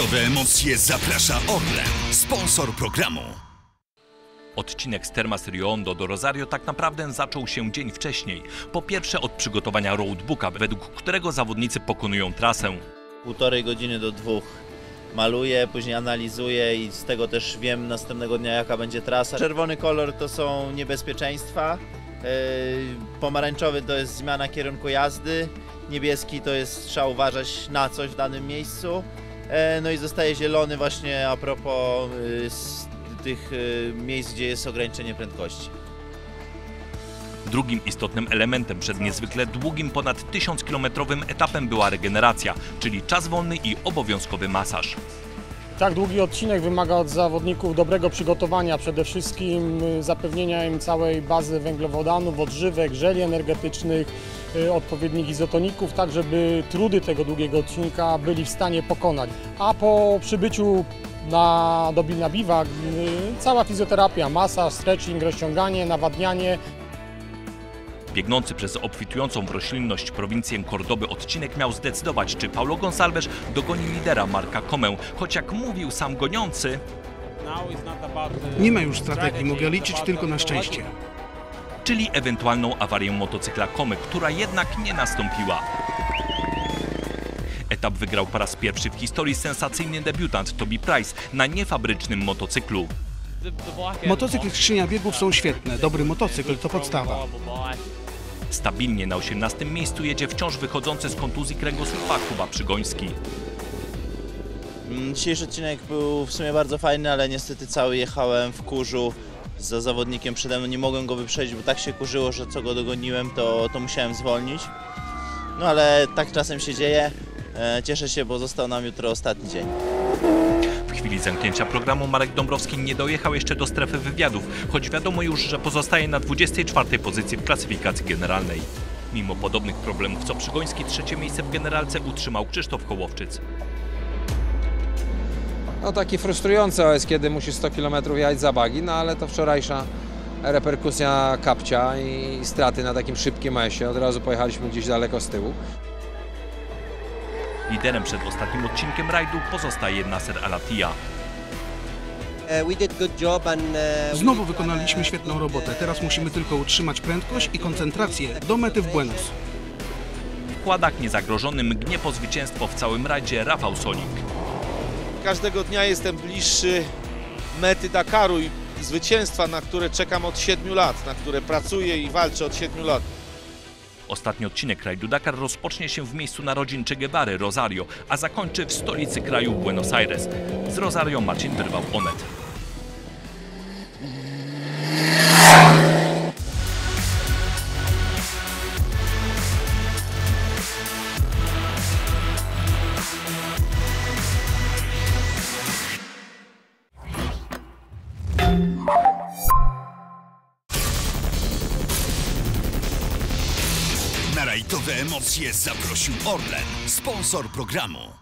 rajdowe emocje zaprasza Orlen, sponsor programu. Odcinek z Termas Riondo do Rosario tak naprawdę zaczął się dzień wcześniej. Po pierwsze od przygotowania roadbooka, według którego zawodnicy pokonują trasę. półtorej godziny do dwóch maluję, później analizuję i z tego też wiem następnego dnia jaka będzie trasa. Czerwony kolor to są niebezpieczeństwa, yy, pomarańczowy to jest zmiana kierunku jazdy, niebieski to jest trzeba uważać na coś w danym miejscu, no i zostaje zielony właśnie a propos z tych yy, miejsc, gdzie jest ograniczenie prędkości. Drugim istotnym elementem przed niezwykle długim, ponad 1000-kilometrowym etapem była regeneracja, czyli czas wolny i obowiązkowy masaż. Tak długi odcinek wymaga od zawodników dobrego przygotowania, przede wszystkim y, zapewnienia im całej bazy węglowodanów, odżywek, żeli energetycznych, y, odpowiednich izotoników, tak żeby trudy tego długiego odcinka byli w stanie pokonać. A po przybyciu na, do, na biwak y, cała fizjoterapia, masaż, stretching, rozciąganie, nawadnianie, Biegnący przez obfitującą w roślinność prowincję Kordoby odcinek miał zdecydować, czy Paulo Gonçalves dogoni lidera Marka Comę, choć jak mówił sam goniący, Nie ma już strategii, mogę liczyć tylko na szczęście. czyli ewentualną awarię motocykla Komy, która jednak nie nastąpiła. Etap wygrał po raz pierwszy w historii sensacyjny debiutant Toby Price na niefabrycznym motocyklu. Motocykl skrzynia biegów są świetne, dobry motocykl to podstawa. Stabilnie na 18 miejscu jedzie wciąż wychodzący z kontuzji kręgosłupa Kuba Przygoński. Mm, Dzisiejszy odcinek był w sumie bardzo fajny, ale niestety cały jechałem w kurzu za zawodnikiem przede mną. Nie mogłem go wyprzedzić, bo tak się kurzyło, że co go dogoniłem, to, to musiałem zwolnić. No ale tak czasem się dzieje. E, Cieszę się, bo został nam jutro ostatni dzień. Chwili zamknięcia programu Marek Dąbrowski nie dojechał jeszcze do strefy wywiadów, choć wiadomo już, że pozostaje na 24 pozycji w klasyfikacji generalnej. Mimo podobnych problemów co Przygoński, trzecie miejsce w generalce utrzymał Krzysztof Kołowczyc. No taki frustrujący jest, kiedy musi 100 km jechać za bagi, no ale to wczorajsza reperkusja kapcia i straty na takim szybkim mesie. Od razu pojechaliśmy gdzieś daleko z tyłu. Liderem przed ostatnim odcinkiem rajdu pozostaje Nasser Alatia. And, uh, Znowu wykonaliśmy uh, świetną robotę, teraz musimy tylko utrzymać prędkość i koncentrację do mety w Buenos. W kładach niezagrożony mgnie po zwycięstwo w całym rajdzie Rafał Solik. Każdego dnia jestem bliższy mety Dakaru i zwycięstwa, na które czekam od 7 lat, na które pracuję i walczę od 7 lat. Ostatni odcinek rajdu Dakar rozpocznie się w miejscu narodzin Che Guevary, Rosario, a zakończy w stolicy kraju Buenos Aires. Z Rosario Marcin wyrwał Onet. Rajdowe emocje zaprosił Orlen, sponsor programu.